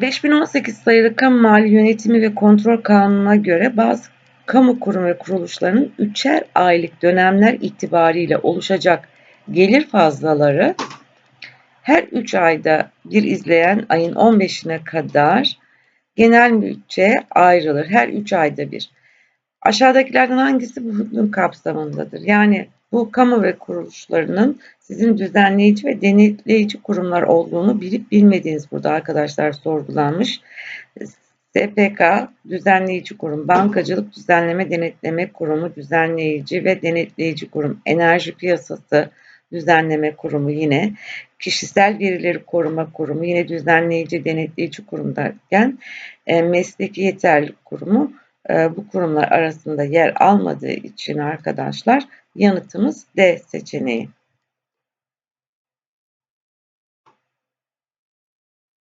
5018 sayılı Kamu Mali Yönetimi ve Kontrol Kanunu'na göre bazı kamu kurum ve kuruluşlarının üçer aylık dönemler itibariyle oluşacak gelir fazlaları her 3 ayda bir izleyen ayın 15'ine kadar genel bütçeye ayrılır. Her 3 ayda bir. Aşağıdakilerden hangisi bu hükmün kapsamındadır? Yani bu kamu ve kuruluşlarının sizin düzenleyici ve denetleyici kurumlar olduğunu bilip bilmediğiniz burada arkadaşlar sorgulanmış. SPK, düzenleyici kurum, bankacılık düzenleme denetleme kurumu, düzenleyici ve denetleyici kurum, enerji piyasası düzenleme kurumu yine, kişisel verileri koruma kurumu yine düzenleyici denetleyici kurum derken e, mesleki yeterlilik kurumu e, bu kurumlar arasında yer almadığı için arkadaşlar yanıtımız D seçeneği.